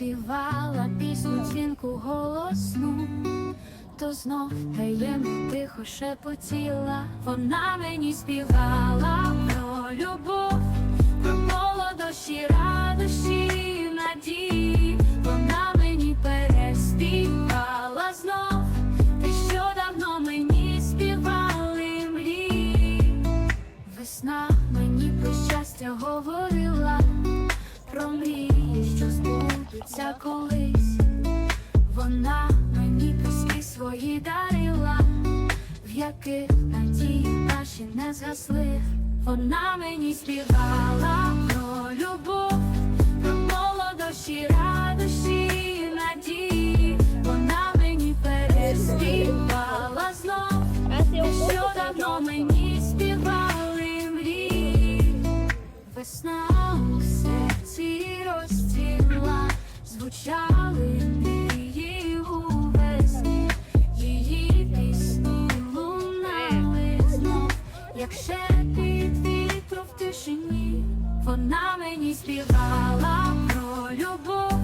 співала пісню дзвінку голосну, то знов таємно тихо шепотіла, вона мені співала про любов, про молодощі, радощі, надії, вона мені переспівала знов, те, що давно мені співали мрії. Весна мені про щастя говорила, про мрії, збудуться колись. Вона мені пісні свої дарила, в яких надії наші не згасли. Вона мені співала про любов, про молодощі, радощі, надії. Вона мені переспівала знов. Що давно мені мрії у весні, її пісні лунали тишині, вона мені співала про любов,